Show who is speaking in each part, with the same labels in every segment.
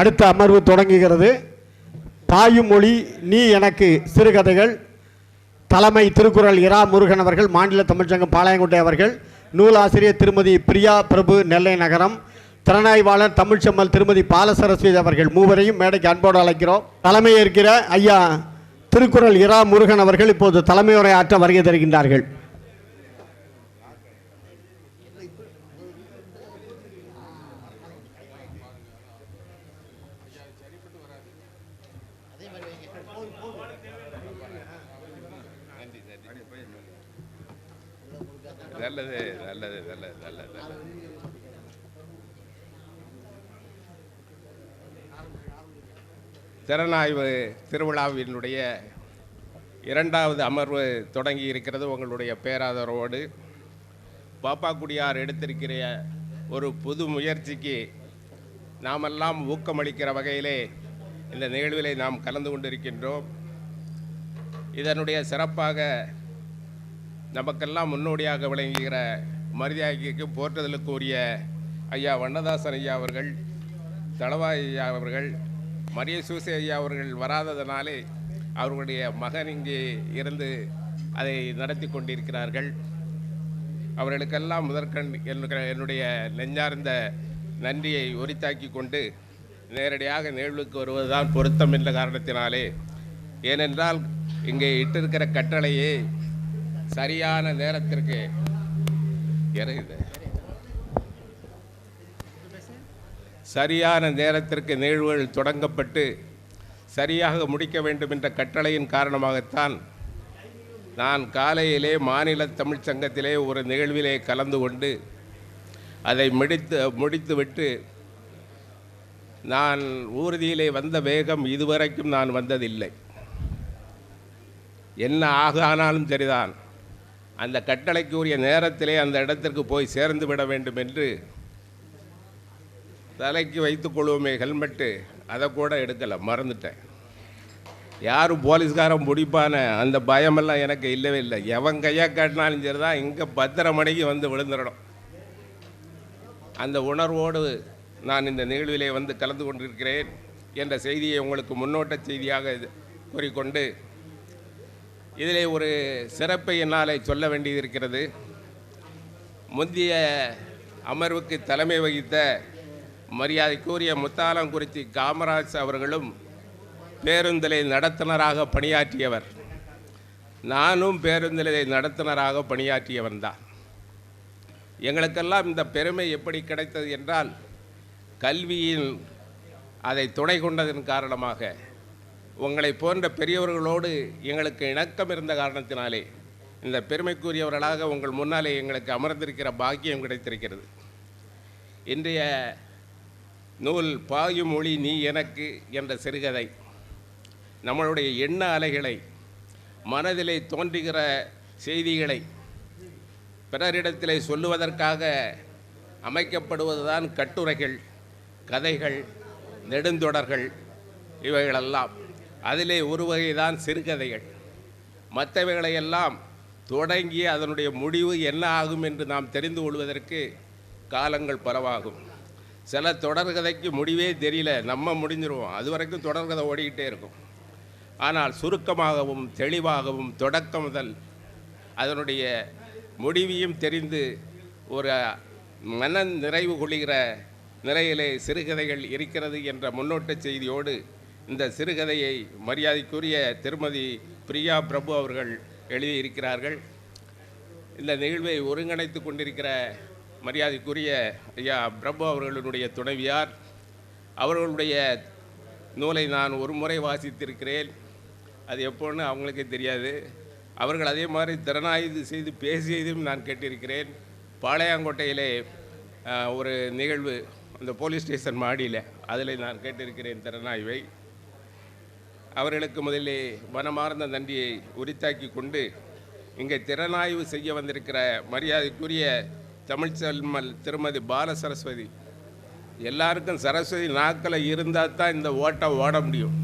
Speaker 1: அடுத்த அமர்வு தொடங்குகிறது. தாயும் மொழி நீ எனக்கு சிறுகதைகள். தலைமை திருக்குறள் இரா முருகன் அவர்கள் மாநில தமிழ்ச்சங்கம் பாளையங்கோட்டை அவர்கள். நூலாசிரியர் திருமதி பிரியா பிரபு நெல்லை நகரம். திறனாய்வாளர் தமிழ்ச்செம்மல் திருமதி பாலசரஸ்வதி அவர்கள் மூவரையும் மேடைக்கு அன்போடு அழைக்கிறோம். தலைமையேற்கிற ஐயா திருக்குறள் இரா முருகன் அவர்கள் இப்போது தலைமையுரை ஆற்ற வருகை தருகின்றார்கள்.
Speaker 2: நல்லது நல்லது நல்லது நல்லது நல்லது. திறனாய்வு திருவிழாவினுடைய இரண்டாவது அமர்வு தொடங்கி இருக்கிறது. உங்களுடைய பேராதரவோடு பாப்பாக்குடியார் எடுத்திருக்கிற ஒரு புது முயற்சிக்கு நாமெல்லாம் ஊக்கமளிக்கிற வகையிலே இந்த நிகழ்விலே நாம் கலந்து கொண்டிருக்கின்றோம். இதனுடைய சிறப்பாக நமக்கெல்லாம் முன்னோடியாக விளங்குகிற மரியாதைக்கு போற்றுதலுக்கு உரிய ஐயா வண்ணதாசன் ஐயா அவர்கள் தளவாய் ஐயா அவர்கள் மரிய சூசை ஐயா அவர்கள் வராததனாலே அவர்களுடைய மகன் இங்கே இருந்து அதை நடத்தி கொண்டிருக்கிறார்கள். அவர்களுக்கெல்லாம் முதற்கண் என்னுடைய என்னுடைய நெஞ்சார்ந்த நன்றியை உரித்தாக்கி கொண்டு நேரடியாக நிகழ்வுக்கு வருவதுதான் பொருத்தம் என்ற காரணத்தினாலே ஏனென்றால் இங்கே இட்டிருக்கிற கட்டளையே சரியான நேரத்திற்கு இறங்குது. சரியான நேரத்திற்கு நிகழ்வுகள் தொடங்கப்பட்டு சரியாக முடிக்க வேண்டும் என்ற கட்டளையின் காரணமாகத்தான் நான் காலையிலே மாநில தமிழ்ச் சங்கத்திலே ஒரு நிகழ்விலே கலந்து கொண்டு அதை முடித்து முடித்துவிட்டு நான் ஊர்தியிலே வந்த வேகம் இதுவரைக்கும் நான் வந்ததில்லை. என்ன ஆக ஆனாலும் சரிதான். அந்த கட்டளைக்கு உரிய நேரத்திலே அந்த இடத்திற்கு போய் சேர்ந்து விட வேண்டும் என்று தலைக்கு வைத்துக் கொள்வோமே ஹெல்மெட்டு அதை கூட எடுக்கலை மறந்துட்டேன். யாரும் போலீஸ்காரன் பிடிப்பான அந்த பயமெல்லாம் எனக்கு இல்லவே இல்லை. எவன் கையாக காட்டினாலும் சரி தான் இங்கே பத்தரை மணிக்கு வந்து விழுந்துடணும். அந்த உணர்வோடு நான் இந்த நிகழ்விலே வந்து கலந்து கொண்டிருக்கிறேன் என்ற செய்தியை உங்களுக்கு முன்னோட்ட செய்தியாக இது கூறிக்கொண்டு இதில் ஒரு சிறப்பை என்னால் சொல்ல வேண்டியது இருக்கிறது முந்தைய அமர்வுக்கு தலைமை வகித்த மரியாதைக்குரிய முத்தாலங்குறிச்சி காமராஜ் அவர்களும் பேருந்திலை நடத்துனராக பணியாற்றியவர். நானும் பேருந்திலை நடத்துனராக பணியாற்றியவன் தான். எங்களுக்கெல்லாம் இந்த பெருமை எப்படி கிடைத்தது என்றால் கல்வியில் அதை துணை கொண்டதன் காரணமாக உங்களை போன்ற பெரியவர்களோடு எங்களுக்கு இணக்கம் இருந்த காரணத்தினாலே இந்த பெருமைக்குரியவர்களாக உங்கள் முன்னாலே எங்களுக்கு அமர்ந்திருக்கிற பாக்கியம் கிடைத்திருக்கிறது. இன்றைய நூல் பாயும் மொழி நீ எனக்கு என்ற சிறுகதை நம்மளுடைய எண்ண அலைகளை மனதிலே தோன்றுகிற செய்திகளை பிறரிடத்திலே சொல்லுவதற்காக அமைக்கப்படுவதுதான் கட்டுரைகள் கதைகள் நெடுந்தொடர்கள் இவைகளெல்லாம். அதிலே ஒரு வகைதான் சிறுகதைகள். மற்றவைகளையெல்லாம் தொடங்கி அதனுடைய முடிவு என்ன ஆகும் என்று நாம் தெரிந்து கொள்வதற்கு காலங்கள் பரவாகும். சில தொடர்கதைக்கு முடிவே தெரியல நம்ம முடிஞ்சிருவோம். அது வரைக்கும் தொடர்கதை ஓடிக்கிட்டே இருக்கும். ஆனால் சுருக்கமாகவும் தெளிவாகவும் தொடக்கம் முதல் அதனுடைய முடிவையும் தெரிந்து ஒரு மன நிறைவு கொள்கிற நிலையிலே சிறுகதைகள் இருக்கிறது என்ற முன்னோட்ட செய்தியோடு இந்த சிறுகதையை மரியாதைக்குரிய திருமதி பிரியா பிரபு அவர்கள் எழுதியிருக்கிறார்கள். இந்த நிகழ்வை ஒருங்கிணைத்து கொண்டிருக்கிற மரியாதைக்குரிய ஐயா பிரபு அவர்களுடைய துணைவியார் அவர்களுடைய நூலை நான் ஒரு முறை வாசித்திருக்கிறேன். அது எப்போன்னு அவங்களுக்கே தெரியாது. அவர்கள் அதே மாதிரி திறனாய்வு செய்து பேசியதையும் நான் கேட்டிருக்கிறேன். பாளையங்கோட்டையிலே ஒரு நிகழ்வு அந்த போலீஸ் ஸ்டேஷன் மாடியில் அதில் நான் கேட்டிருக்கிறேன் திறனாய்வை. அவர்களுக்கு முதலிலே மனமார்ந்த நன்றியை உரித்தாக்கி கொண்டு இங்கே திறனாய்வு செய்ய வந்திருக்கிற மரியாதைக்குரிய தமிழ்செல்மல் திருமதி பால சரஸ்வதி எல்லாருக்கும் சரஸ்வதி நாக்கில் இருந்தால் தான் இந்த ஓட்டை ஓட முடியும்.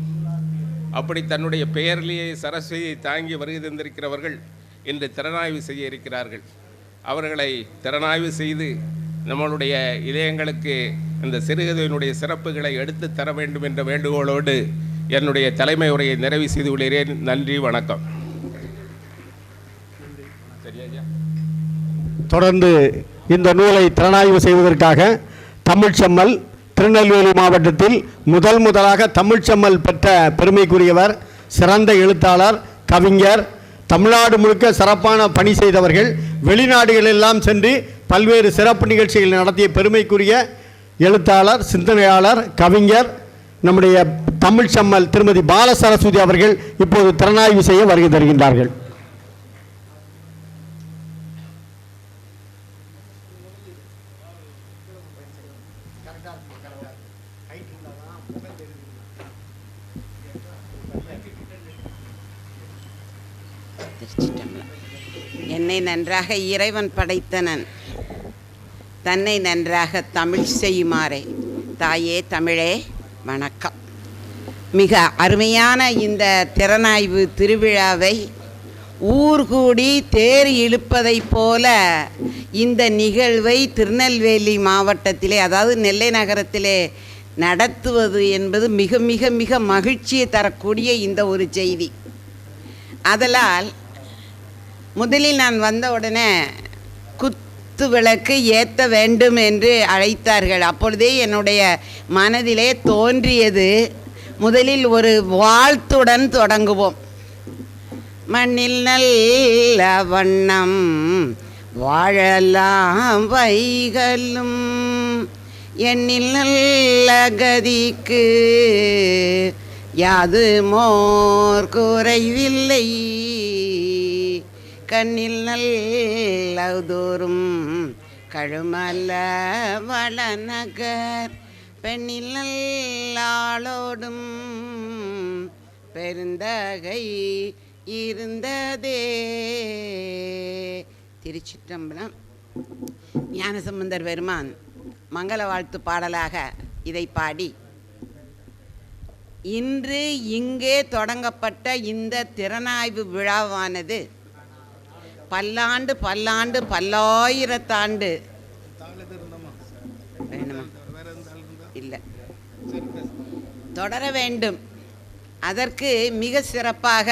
Speaker 2: அப்படி தன்னுடைய பெயர்லேயே சரஸ்வதியை தாங்கி வருகை தந்திருக்கிறவர்கள் இன்று திறனாய்வு செய்ய இருக்கிறார்கள். அவர்களை திறனாய்வு செய்து நம்மளுடைய இதயங்களுக்கு இந்த சிறுகதையினுடைய சிறப்புகளை எடுத்து தர வேண்டும் என்ற வேண்டுகோளோடு என்னுடைய தலைமை உரையை நிறைவு செய்து கொள்கிறேன். நன்றி வணக்கம்.
Speaker 1: தொடர்ந்து இந்த நூலை திறனாய்வு செய்வதற்காக தமிழ்ச்செம்மல் திருநெல்வேலி மாவட்டத்தில் முதல் முதலாக தமிழ்ச்செம்மல் பெற்ற பெருமைக்குரியவர் சிறந்த எழுத்தாளர் கவிஞர் தமிழ்நாடு முழுக்க சிறப்பான பணி செய்தவர்கள் வெளிநாடுகளெல்லாம் சென்று பல்வேறு சிறப்பு நிகழ்ச்சிகள் நடத்திய பெருமைக்குரிய எழுத்தாளர் சிந்தனையாளர் கவிஞர் நம்முடைய தமிழ் சம்மல் திருமதி பால சரஸ்வதி அவர்கள் இப்போது திறனாய்வு செய்ய வருகை தருகின்றார்கள்.
Speaker 3: என்னை நன்றாக இறைவன் படைத்தனன். தன்னை நன்றாக தமிழ் செய்யுமாறே. தாயே தமிழே வணக்கம். மிக அருமையான இந்த திறனாய்வு திருவிழாவை ஊர் கூடி தேர் இழுப்பதைப் போல இந்த நிகழ்வை திருநெல்வேலி மாவட்டத்திலே அதாவது நெல்லை நகரத்திலே நடத்துவது என்பது மிக மிக மிக மகிழ்ச்சியை தரக்கூடிய இந்த ஒரு செய்தி. அதலால் முதலில் நான் வந்த உடனே குத்து விளக்கு ஏற்ற வேண்டும் என்று அழைத்தார்கள். அப்பொழுதே என்னுடைய மனதிலே தோன்றியது முதலில் ஒரு வாழ்த்துடன் தொடங்குவோம். மண்ணில் நல்ல வண்ணம் வாழலாம் வைகளும். எண்ணில் நல்ல கதிக்கு யாது மோர் குறைவில்லை. கண்ணில் நல்ல தோறும் கழுமல்ல வளநகர். பெண்ணில் நல்லாளோடும் பெருந்தகை இருந்ததே. திருச்சிற்றம்பலம். ஞானசம்பந்தர் பெருமான் மங்கள வாழ்த்து பாடலாக இதை பாடி. இன்று இங்கே தொடங்கப்பட்ட இந்த திறனாய்வு விழாவானது பல்லாண்டு பல்லாண்டு பல்லாயிரத்தாண்டு. வேணுமா? இல்லை. தொடர வேண்டும். அதற்கு மிக சிறப்பாக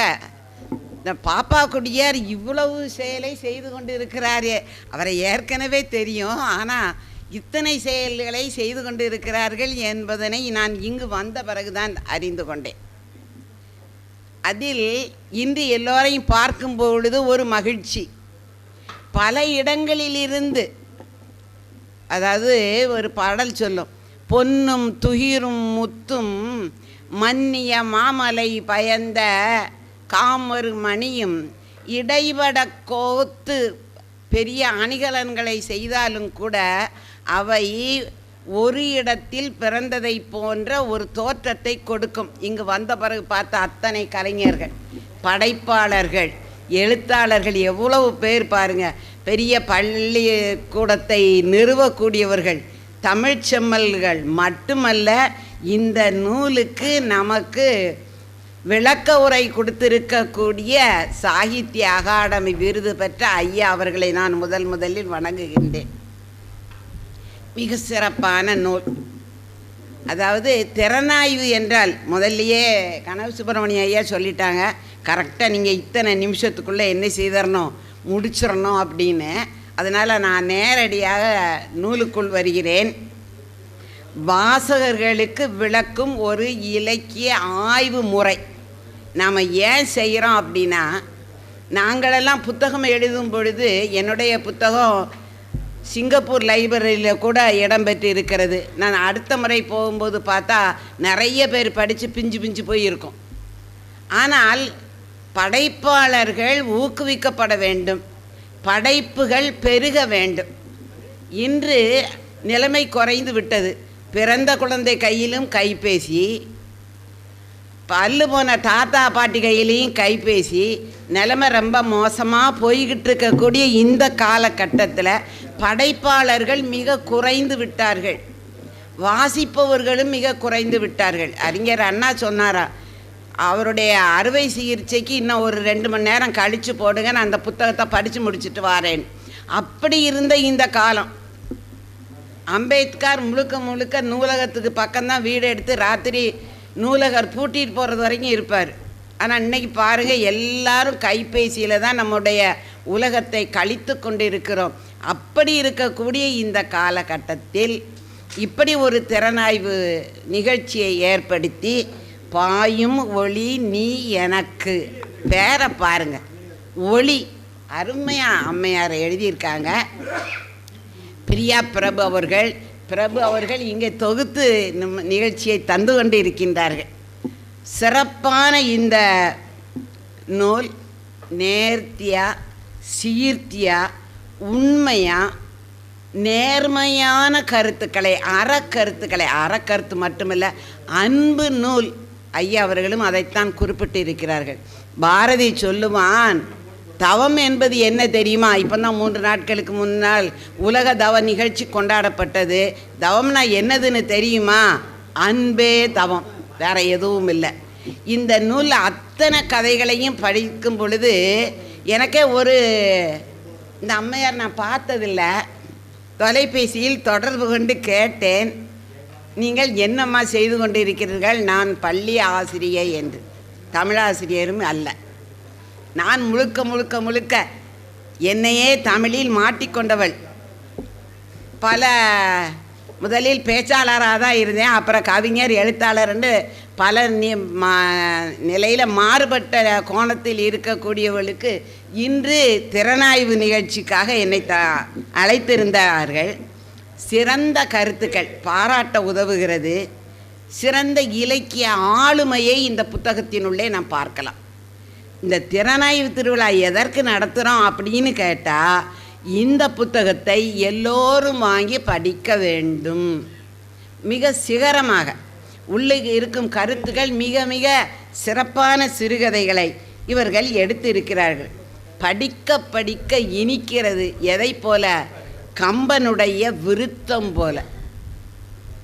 Speaker 3: இந்த பாப்பா குடியார் இவ்வளவு செயலை செய்து கொண்டு இருக்கிறாரே அவரை ஏற்கனவே தெரியும். ஆனால் இத்தனை செயல்களை செய்து கொண்டு இருக்கிறார்கள் என்பதனை நான் இங்கு வந்த பிறகுதான் அறிந்து கொண்டேன். அதில் இன்று எல்லோரையும் பார்க்கும் பொழுது ஒரு மகிழ்ச்சி. பல இடங்களிலிருந்து அதாவது ஒரு பாடல் சொல்லும் பொன்னும் துகிரும் முத்தும் மன்னிய மாமலை பயந்த காமரு மணியும் இடைவட கோத்து பெரிய அணிகலன்களை செய்தாலும் கூட அவை ஒரு இடத்தில் பிறந்ததை போன்ற ஒரு தோற்றத்தை கொடுக்கும். இங்கு வந்த பிறகு பார்த்த அத்தனை கலைஞர்கள் படைப்பாளர்கள் எழுத்தாளர்கள் எவ்வளவு பேர் பாருங்க. பெரிய பள்ளி கூடத்தை நிறுவக்கூடியவர்கள் தமிழ்ச்செம்மல்கள் மட்டுமல்ல இந்த நூலுக்கு நமக்கு விளக்க உரை கொடுத்திருக்கக்கூடிய சாகித்ய அகாடமி விருது பெற்ற ஐயா அவர்களை நான் முதல் முதலில் வணங்குகின்றேன். மிக சிறப்பான நூல். அதாவது திறனாய்வு என்றால் முதல்லையே கனவு சுப்பிரமணிய ஐயா சொல்லிட்டாங்க கரெக்டாக நீங்கள் இத்தனை நிமிஷத்துக்குள்ளே என்ன செய்திடணும் முடிச்சிடணும் அப்படின்னு. அதனால் நான் நேரடியாக நூலுக்குள் வருகிறேன். வாசகர்களுக்கு விளக்கும் ஒரு இலக்கிய ஆய்வு முறை. நாம் ஏன் செய்கிறோம் அப்படின்னா நாங்களெல்லாம் புத்தகம் எழுதும் பொழுது என்னுடைய புத்தகம் சிங்கப்பூர் லைப்ரரியில் கூட இடம் பெற்று இருக்கிறது நான் அடுத்த முறை போகும்போது பார்த்தா நிறைய பேர் படித்து பிஞ்சு பிஞ்சு போய் இருக்கும் ஆனால் படைப்பாளர்கள் ஊக்குவிக்கப்பட வேண்டும். படைப்புகள் பெருக வேண்டும். இன்று நிலைமை குறைந்து விட்டது. பிறந்த குழந்தை கையிலும் கைபேசி பல்லு போன தாத்தா பாட்டி கையிலையும் கைபேசி. நிலைமை ரொம்ப மோசமாக போய்கிட்டு இருக்கக்கூடிய இந்த காலகட்டத்தில் படைப்பாளர்கள் மிக குறைந்து விட்டார்கள். வாசிப்பவர்களும் மிக குறைந்து விட்டார்கள். அறிஞர் அண்ணா சொன்னாரா அவருடைய அறுவை சிகிச்சைக்கு இன்னும் ஒரு ரெண்டு மணி நேரம் கழித்து போடுங்க நான் அந்த புத்தகத்தை படித்து முடிச்சுட்டு வரேன். அப்படி இருந்த இந்த காலம் அம்பேத்கர் முழுக்க முழுக்க நூலகத்துக்கு பக்கம்தான் வீடு எடுத்து ராத்திரி நூலகர் பூட்டிட்டு போகிறது வரைக்கும் இருப்பார். ஆனால் இன்னைக்கு பாருங்கள் எல்லாரும் கைபேசியில் தான் நம்முடைய உலகத்தை கழித்து கொண்டு இருக்கிறோம் அப்படி இருக்கக்கூடிய இந்த காலகட்டத்தில் இப்படி ஒரு திறனாய்வு நிகழ்ச்சியை ஏற்படுத்தி பாயும் ஒளி நீ எனக்கு. பேரை பாருங்க. ஒளி. அருமையாக அம்மையார் எழுதியிருக்காங்க. பிரியா பிரபு அவர்கள் பிரபு அவர்கள் இங்கே தொகுத்து நம்ம நிகழ்ச்சியை தந்து கொண்டு இருக்கின்றார்கள் சிறப்பான இந்த நூல் நேர்த்தியா சீர்த்தியா உண்மையாக நேர்மையான கருத்துக்களை அறக்கருத்துக்களை அறக்கருத்து மட்டுமல்ல அன்பு நூல் ஐயா அவர்களும் அதைத்தான் குறிப்பிட்டு இருக்கிறார்கள் பாரதி சொல்லுவான் தவம் என்பது என்ன தெரியுமா? இப்போ தான் மூன்று நாட்களுக்கு முன்னால் உலக தவ நிகழ்ச்சி கொண்டாடப்பட்டது. தவம்னா என்னதுன்னு தெரியுமா? அன்பே தவம் வேற எதுவும் இல்லை. இந்த நூலில் அத்தனை கதைகளையும் படிக்கும் பொழுது எனக்கே ஒரு இந்த அம்மையார் நான் பார்த்ததில்ல. தொலைபேசியில் தொடர்பு கொண்டு கேட்டேன். நீங்கள் என்னம்மா செய்து கொண்டிருக்கிறீர்கள்? நான் பள்ளி ஆசிரியை என்று. தமிழாசிரியரும் அல்ல. நான் முழுக்க முழுக்க முழுக்க என்னையே தமிழில் மாட்டிக்கொண்டவள். பல முதலில் பேச்சாளராக தான் இருந்தேன். அப்புறம் கவிஞர் எழுத்தாளர்னு பல மா நிலையில் மாறுபட்ட கோணத்தில் இருக்கக்கூடியவளுக்கு இன்று திறனாய்வு நிகழ்ச்சிக்காக என்னை த அழைத்திருந்தார்கள். சிறந்த கருத்துக்கள் பாராட்ட உதவுகிறது. சிறந்த இலக்கிய ஆளுமையை இந்த புத்தகத்தினுள்ளே நாம் பார்க்கலாம். இந்த திறனாய்வு திருவிழா எதற்கு நடத்துகிறோம் அப்படின்னு கேட்டால் இந்த புத்தகத்தை எல்லோரும் வாங்கி படிக்க வேண்டும். மிக சிகரமாக உள்ளே இருக்கும் கருத்துக்கள் மிக மிக சிறப்பான சிறுகதைகளை இவர்கள் எடுத்திருக்கிறார்கள். படிக்க படிக்க இனிக்கிறது எதை போல? கம்பனுடைய விருத்தம் போல.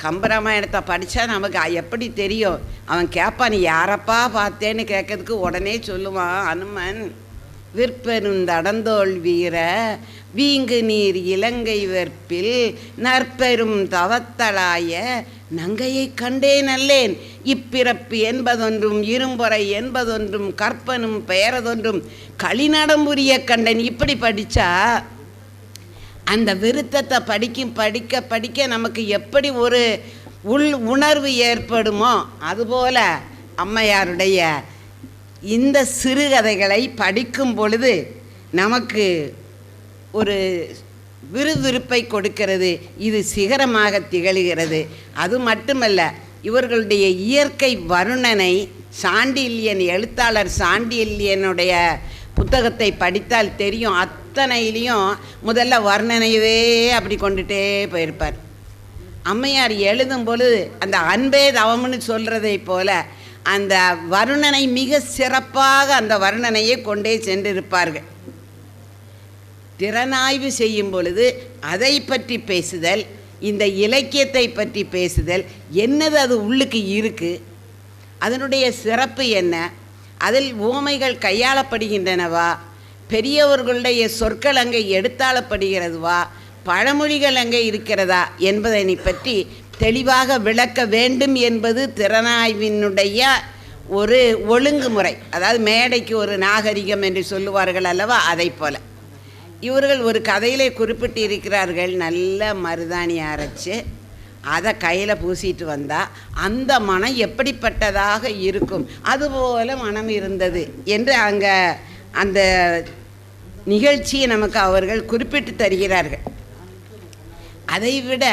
Speaker 3: கம்பராமாயணத்தை படித்தா நமக்கு எப்படி தெரியும்? அவன் கேட்பான் நீ யாரப்பா பார்த்தேன்னு கேட்கறதுக்கு உடனே சொல்லுவான் அனுமன் விற்பெருந்தடந்தோள் வீர வீங்கு நீர் இலங்கை வெற்பில் நற்பெரும் தவத்தலாய நங்கையை கண்டேன் அல்லேன். இப்பிறப்பு என்பதொன்றும் இரும்பொறை என்பதொன்றும் கற்பனும் பெயரதொன்றும் களிநடம்புரிய கண்டன் இப்படி படித்தா அந்த விருத்தத்தை படிக்கும் படிக்க படிக்க நமக்கு எப்படி ஒரு உள் உணர்வு ஏற்படுமோ அதுபோல அம்மையாருடைய இந்த சிறுகதைகளை படிக்கும் பொழுது நமக்கு ஒரு விறுவிறுப்பை கொடுக்கிறது. இது சிகரமாக திகழ்கிறது. அது மட்டுமல்ல இவர்களுடைய இயற்கை வருணனை சாண்டில்யன் எழுத்தாளர் சாண்டில்யனுடைய புத்தகத்தை படித்தால் தெரியும். அத்தனையிலையும் முதல்ல வர்ணனையவே அப்படி கொண்டுட்டே போயிருப்பார். அம்மையார் எழுதும் பொழுது அந்த அன்பே தவம்னு சொல்கிறதை போல அந்த வருணனை மிக சிறப்பாக அந்த வருணனையே கொண்டே சென்றிருப்பார்கள். திறனாய்வு செய்யும் பொழுது அதை பற்றி பேசுதல் இந்த இலக்கியத்தை பற்றி பேசுதல் என்னது அது உள்ளுக்கு இருக்குது அதனுடைய சிறப்பு என்ன அதில் உவமைகள் கையாளப்படுகின்றனவா பெரியவர்களுடைய சொற்கள் அங்கே எடுத்தாளப்படுகிறதுவா பழமொழிகள் அங்கே இருக்கிறதா என்பதனை பற்றி தெளிவாக விளக்க வேண்டும் என்பது திறனாய்வினுடைய ஒரு ஒழுங்குமுறை. அதாவது மேடைக்கு ஒரு நாகரிகம் என்று சொல்லுவார்கள் அல்லவா அதை போல். இவர்கள் ஒரு கதையிலே குறிப்பிட்டு இருக்கிறார்கள் நல்ல மருதாணி அரைச்சு அதை கையில் பூசிட்டு வந்தால் அந்த மனம் எப்படிப்பட்டதாக இருக்கும்? அதுபோல மனம் இருந்தது என்று அங்கே அந்த நிகழ்ச்சியை நமக்கு அவர்கள் குறிப்பிட்டு தருகிறார்கள். அதைவிட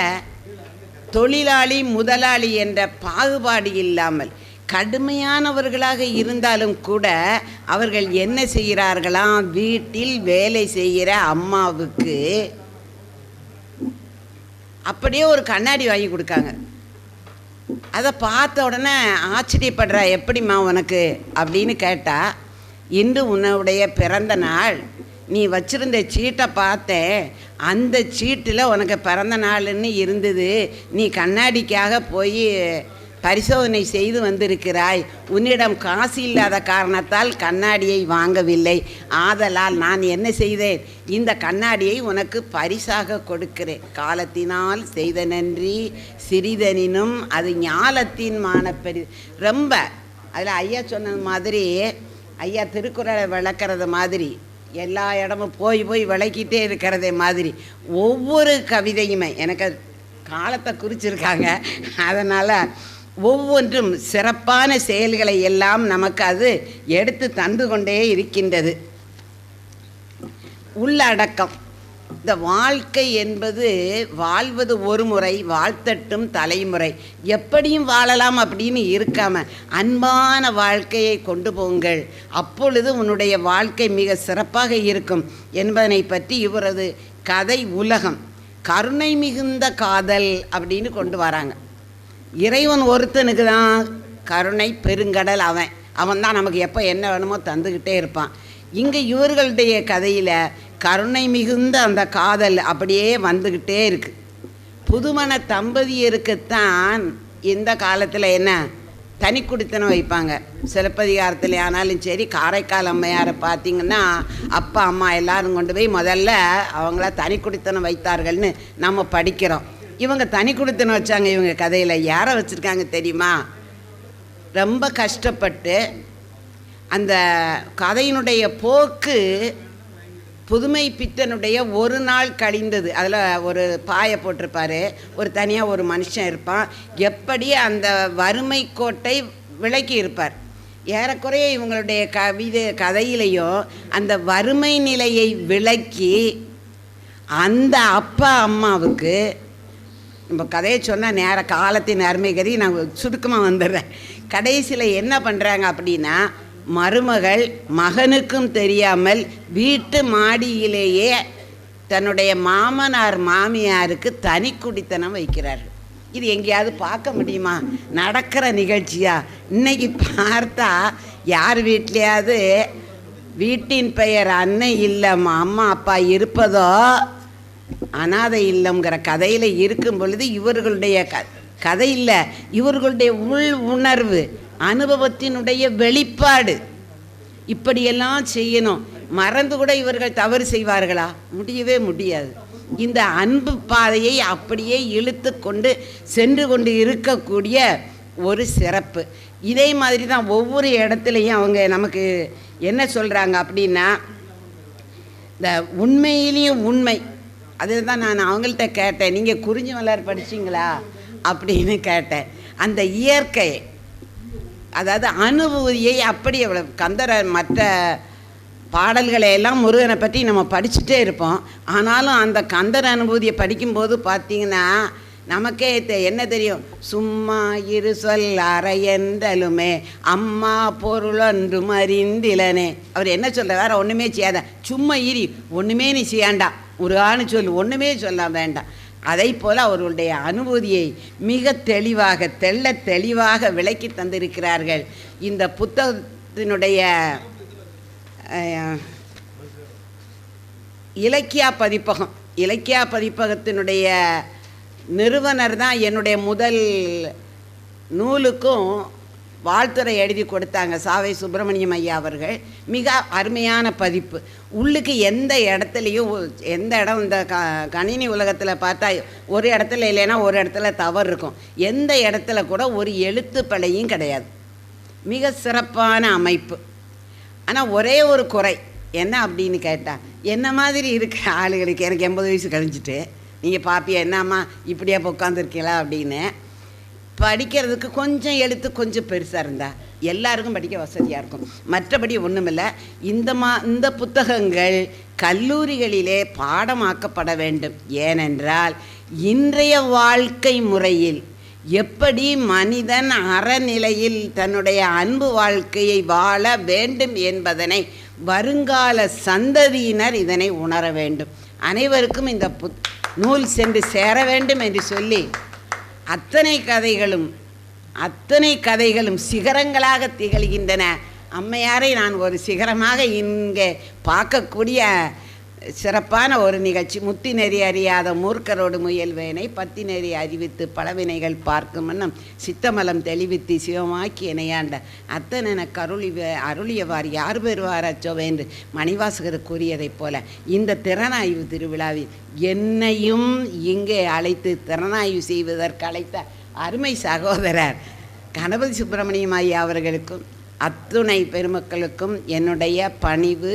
Speaker 3: தொழிலாளி முதலாளி என்ற பாகுபாடு இல்லாமல் கடுமையானவர்களாக இருந்தாலும் கூட அவர்கள் என்ன செய்கிறார்களாம் வீட்டில் வேலை செய்கிற அம்மாவுக்கு அப்படியே ஒரு கண்ணாடி வாங்கி கொடுக்காங்க. அதை பார்த்த உடனே ஆச்சரியப்படுறா எப்படிம்மா உனக்கு? அப்படின்னு கேட்டால் இன்று உன்னுடைய பிறந்த நாள். நீ வச்சிருந்த சீட்டை பார்த்தேன் அந்த சீட்டில் உனக்கு பிறந்த நாள்னு இருந்தது. நீ கண்ணாடிக்காக போய் பரிசோதனை செய்து வந்திருக்கிறாய். உன்னிடம் காசு இல்லாத காரணத்தால் கண்ணாடியை வாங்கவில்லை. ஆதலால் நான் என்ன செய்தேன்? இந்த கண்ணாடியை உனக்கு பரிசாக கொடுக்கிறேன். காலத்தினால் செய்த நன்றி. சிறிதனினும் அது ஞாலத்தின் பெரி ரொம்ப அதில் ஐயா சொன்னது மாதிரி ஐயா திருக்குறளை விளக்கிறது மாதிரி எல்லா இடமும் போய் போய் விளக்கிட்டே இருக்கிறதே மாதிரி ஒவ்வொரு கவிதையுமே எனக்கு காலத்தை குறிச்சிருக்காங்க. அதனால் ஒவ்வொன்றும் சிறப்பான செயல்களை எல்லாம் நமக்கு அது எடுத்து தந்து கொண்டே இருக்கின்றது. உள்ளடக்கம். இந்த வாழ்க்கை என்பது வாழ்வது ஒரு முறை வாழ்த்தட்டும் தலைமுறை. எப்படியும் வாழலாம் அப்படின்னு இருக்காம அன்பான வாழ்க்கையை கொண்டு போங்கள். அப்பொழுது உன்னுடைய வாழ்க்கை மிக சிறப்பாக இருக்கும் என்பதனை பற்றி இவரது கதை உலகம். கருணை மிகுந்த காதல் அப்படின்னு கொண்டு வராங்க. இறைவன் ஒருத்தனுக்கு தான் கருணை பெருங்கடல் அவன். அவன் தான் நமக்கு எப்போ என்ன வேணுமோ தந்துக்கிட்டே இருப்பான். இங்கே இவர்களுடைய கதையில் கருணை மிகுந்த அந்த காதல் அப்படியே வந்துக்கிட்டே இருக்குது புதுமண தம்பதியருக்குத்தான் இந்த காலத்தில் என்ன? தனி குடித்தனம் வைப்பாங்க. சிலப்பதிகாரத்தில் ஆனாலும் சரி காரைக்கால் அம்மையாரை பார்த்தீங்கன்னா அப்பா அம்மா எல்லாரும் கொண்டு போய் முதல்ல அவங்கள தனி குடித்தனம் வைத்தார்கள்னு நம்ம படிக்கிறோம். இவங்க தனி குடித்தனம் வச்சாங்க இவங்க கதையில். யாரை வச்சுருக்காங்க தெரியுமா? ரொம்ப கஷ்டப்பட்டு அந்த கதையினுடைய போக்கு புதுமை பித்தனுடைய ஒரு நாள் கழிந்தது. அதில் ஒரு பாயை போட்டிருப்பாரு. ஒரு தனியாக ஒரு மனுஷன் இருப்பான். எப்படி அந்த வறுமை கோட்டை விளக்கி இருப்பார். ஏறக்குறைய இவங்களுடைய கவிதை கதையிலையும் அந்த வறுமை நிலையை விளக்கி அந்த அப்பா அம்மாவுக்கு நம்ம கதையை சொன்னால் நேர காலத்தின் அருமை கதி நான் சுருக்கமாக வந்துடுறேன். கடைசியில் என்ன பண்ணுறாங்க அப்படின்னா மருமகள் மகனுக்கும் தெரியாமல் வீட்டு மாடியிலேயே தன்னுடைய மாமனார் மாமியாருக்கு தனி குடித்தனம் வைக்கிறார்கள். இது எங்கேயாவது பார்க்க முடியுமா? நடக்கிற நிகழ்ச்சியா? இன்னைக்கு பார்த்தா யார் வீட்லையாவது வீட்டின் பெயர் அன்னை இல்லம் அம்மா அப்பா இருப்பதோ அனாதை இல்லம்ங்கிற கதையில் இருக்கும் பொழுது இவர்களுடைய க கதை இல்லை இவர்களுடைய உள் உணர்வு அனுபவத்தினுடைய வெளிப்பாடு. இப்படியெல்லாம் செய்யணும். மறந்து கூட இவர்கள் தவறு செய்வார்களா? முடியவே முடியாது. இந்த அன்பு பாதையை அப்படியே இழுத்து கொண்டு சென்று கொண்டு இருக்கக்கூடிய ஒரு சிறப்பு. இதே மாதிரி தான் ஒவ்வொரு இடத்துலையும் அவங்க நமக்கு என்ன சொல்கிறாங்க அப்படின்னா இந்த உண்மையிலேயும் உண்மை அதில் தான் நான் அவங்கள்ட்ட கேட்டேன் நீங்கள் குறிஞ்சி மலர் படிச்சீங்களா? அப்படின்னு கேட்டேன். அந்த இயற்கை அதாவது அனுபூதியை அப்படி எவ்வளவு கந்தர மற்ற பாடல்களை எல்லாம் முருகனை பற்றி நம்ம படிச்சுட்டே இருப்போம். ஆனாலும் அந்த கந்தர் அனுபூதியை படிக்கும்போது பார்த்தீங்கன்னா நமக்கே தெ- என்ன தெரியும்? சும்மா இரு சொல் அறையென்றலுமே அம்மா பொருளொன்றும் அறிந்திலனே. அவர் என்ன சொல்கிற வேற ஒன்றுமே செய்யாத சும்மா இரி ஒன்றுமே நீ செய்யாண்டா. ஒரு ஆணு சொல்லு ஒன்றுமே சொல்ல வேண்டாம். அதை போல் அவர்களுடைய அனுபூதியை மிக தெளிவாக தெள்ள தெளிவாக விளக்கி தந்திருக்கிறார்கள். இந்த புத்தகத்தினுடைய இலக்கியா பதிப்பகம் இலக்கியா பதிப்பகத்தினுடைய நிறுவனர் தான் என்னுடைய முதல் நூலுக்கும் வாழ்த்துறை எழுதி கொடுத்தாங்க சாவை சுப்பிரமணியம் ஐயா அவர்கள். மிக அருமையான பதிப்பு. உள்ளுக்கு எந்த இடத்துலையும் எந்த இடம் இந்த க கணினி உலகத்தில் பார்த்தா ஒரு இடத்துல இல்லைன்னா ஒரு இடத்துல தவறு இருக்கும். எந்த இடத்துல கூட ஒரு எழுத்து பிழையும் கிடையாது. மிக சிறப்பான அமைப்பு. ஆனால் ஒரே ஒரு குறை. என்ன அப்படின்னு கேட்டால் என்ன மாதிரி இருக்கிற ஆளுகளுக்கு எனக்கு எண்பது வயசு கழிஞ்சிட்டு நீங்கள் பாப்பியா என்னம்மா இப்படியா உட்காந்துருக்கீங்களா அப்படின்னு படிக்கிறதுக்கு கொஞ்சம் எழுத்து கொஞ்சம் பெருசாக இருந்தா எல்லாருக்கும் படிக்க வசதியாக இருக்கும். மற்றபடி ஒன்றுமில்லை இந்த மா இந்த புத்தகங்கள் கல்லூரிகளிலே பாடமாக்கப்பட வேண்டும். ஏனென்றால் இன்றைய வாழ்க்கை முறையில் எப்படி மனிதன் அறநிலையில் தன்னுடைய அன்பு வாழ்க்கையை வாழ வேண்டும் என்பதனை வருங்கால சந்ததியினர் இதனை உணர வேண்டும். அனைவருக்கும் இந்த புத் நூல் சென்று சேர வேண்டும் என்று சொல்லி அத்தனை கதைகளும் அத்தனை கதைகளும் சிகரங்களாக திகழ்கின்றன. அம்மையாரை நான் ஒரு சிகரமாக இங்கே பார்க்கக்கூடிய சிறப்பான ஒரு நிகழ்ச்சி. முத்தி நெறி அறியாத மூர்க்கரோடு முயல்வேனை பத்தி நெறி அறிவித்து பலவினைகள் பார்க்கும் வண்ணம் சித்தமலம் தெளிவித்து சிவமாக்கி இணையாண்ட அத்தனை என கருளி அருளியவார் யார் பெறுவாராச்சோவே என்று மணிவாசகர் கூறியதைப் போல இந்த திறனாய்வு திருவிழாவில் என்னையும் இங்கே அழைத்து திறனாய்வு செய்வதற்கு அழைத்த அருமை சகோதரர் கணபதி சுப்பிரமணியம் ஐயா அவர்களுக்கும் அத்துணை பெருமக்களுக்கும் என்னுடைய பணிவு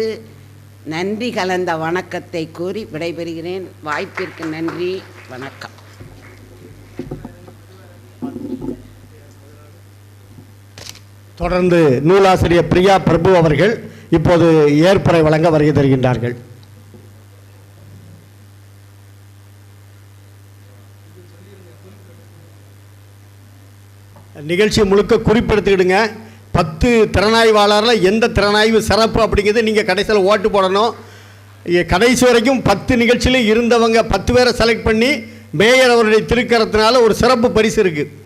Speaker 3: நன்றி கலந்த வணக்கத்தை கூறி விடைபெறுகிறேன். வாய்ப்பிற்கு நன்றி வணக்கம்.
Speaker 1: தொடர்ந்து நூலாசிரியர் பிரியா பிரபு அவர்கள் இப்போது ஏற்புரை வழங்க வருகை தருகின்றார்கள். நிகழ்ச்சி முழுக்க குறிப்பெடுத்துக்கிடுங்க பத்து திறனாய்வாளரில் எந்த திறனாய்வு சிறப்பு அப்படிங்கிறது நீங்கள் கடைசியில் ஓட்டு போடணும். கடைசி வரைக்கும் பத்து நிகழ்ச்சியிலும் இருந்தவங்க பத்து பேரை செலக்ட் பண்ணி மேயர் அவருடைய திருக்கரத்தினால ஒரு சிறப்பு பரிசு இருக்குது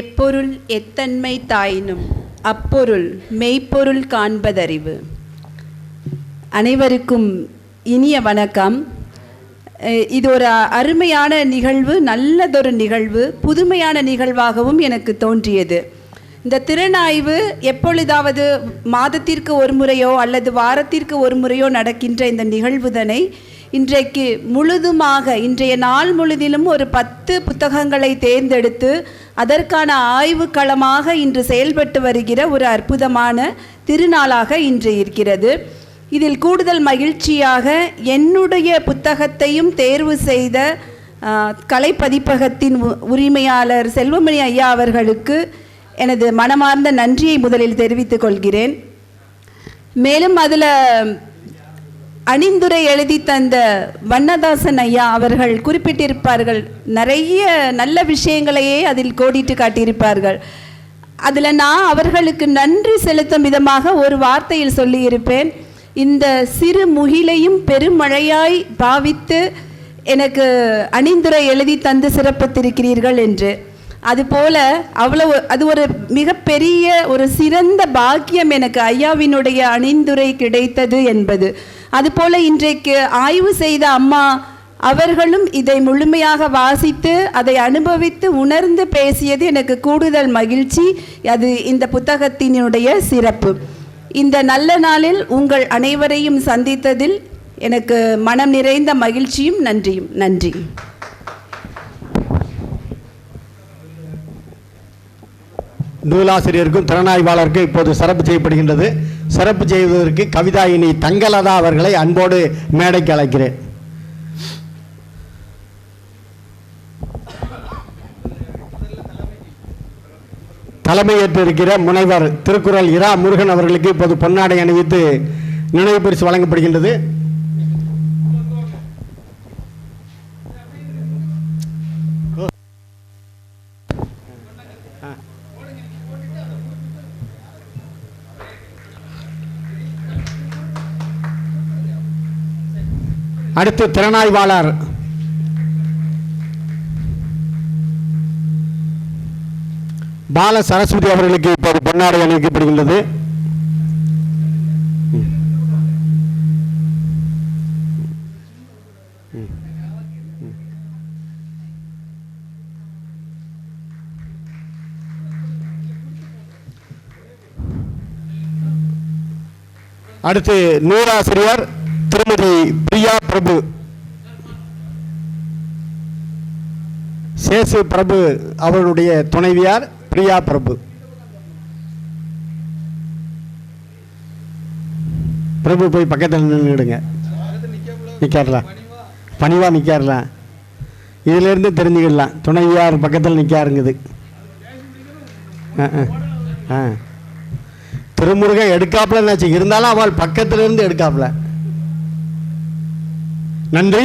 Speaker 4: எப்பொருள் எத்தன்மை தாயினும் அப்பொருள் மெய்ப்பொருள் காண்பதறிவு. அனைவருக்கும் இனிய வணக்கம். இது ஒரு அருமையான நிகழ்வு நல்லதொரு நிகழ்வு புதுமையான நிகழ்வாகவும் எனக்கு தோன்றியது. இந்த திறனாய்வு எப்பொழுதாவது மாதத்திற்கு ஒரு முறையோ அல்லது வாரத்திற்கு ஒரு முறையோ நடக்கின்ற இந்த நிகழ்வுதனை இன்றைக்கு முழுதுமாக இன்றைய நாள் முழுதிலும் ஒரு பத்து புத்தகங்களை தேர்ந்தெடுத்து அதற்கான ஆய்வுக்களமாக இன்று செயல்பட்டு வருகிற ஒரு அற்புதமான திருநாளாக இன்று இருக்கிறது. இதில் கூடுதல் மகிழ்ச்சியாக என்னுடைய புத்தகத்தையும் தேர்வு செய்த கலைப்பதிப்பகத்தின் உ- உரிமையாளர் செல்வமணி ஐயா அவர்களுக்கு எனது மனமார்ந்த நன்றியை முதலில் தெரிவித்துக் கொள்கிறேன். மேலும் அதில் அணிந்துரை எழுதி தந்த வண்ணதாசன் ஐயா அவர்கள் குறிப்பிட்டிருப்பார்கள் நிறைய நல்ல விஷயங்களையே அதில் கோடிட்டு காட்டியிருப்பார்கள். அதில் நான் அவர்களுக்கு நன்றி செலுத்தும் விதமாக ஒரு வார்த்தையில் சொல்லியிருப்பேன். இந்த சிறு முகிலையும் பெருமழையாய் பாவித்து எனக்கு அணிந்துரை எழுதி தந்து சிறப்பித்திருக்கிறீர்கள் என்று. அதுபோல அவ்வளவு அது ஒரு மிகப்பெரிய ஒரு சிறந்த பாக்கியம் எனக்கு ஐயாவினுடைய அணிந்துரை கிடைத்தது என்பது. அதுபோல இன்றைக்கு ஆய்வு செய்த அம்மா அவர்களும் இதை முழுமையாக வாசித்து அதை அனுபவித்து உணர்ந்து பேசியது எனக்கு கூடுதல் மகிழ்ச்சி. அது இந்த புத்தகத்தினுடைய சிறப்பு. இந்த நல்ல நாளில் உங்கள் அனைவரையும் சந்தித்ததில் எனக்கு மனம் நிறைந்த மகிழ்ச்சியும் நன்றியும். நன்றி.
Speaker 1: நூலாசிரியருக்கும் திறனாய்வாளருக்கும் இப்போது சிறப்பு செய்யப்படுகின்றது. சிறப்பு செய்வதற்கு கவிதாயினி தங்கலதா அவர்களை அன்போடு மேடைக்கு அழைக்கிறேன். தலைமையேற்றிருக்கிற முனைவர் திருக்குறள் இரா முருகன் அவர்களுக்கு இப்போது பொன்னாடை அணிவித்து நினைவு பரிசு வழங்கப்படுகின்றது. அடுத்து திறனாய்வாளர் பால சரஸ்வதி அவர்களுக்கு இப்போது பொன்னாடை அணிவிக்கப்படுகின்றது. அடுத்து நூலாசிரியர் திருமதி பிரியா பிரபு. சேசு பிரபு அவருடைய துணைவியார். பிரியா பிரபு. பிரபு போய் பக்கத்தில் நின்றுடுங்க நிற்கார்ல பணிவா நிற்கார்ல இதிலேருந்து தெரிஞ்சுக்கிடலாம். துணைவியார் பக்கத்தில் நிற்காருங்குது ஆ ஆ ஆ திருமுருகன் எடுக்காப்புலன்னாச்சு இருந்தாலும் அவள் பக்கத்துல இருந்து எடுக்காப்புல. நன்றி.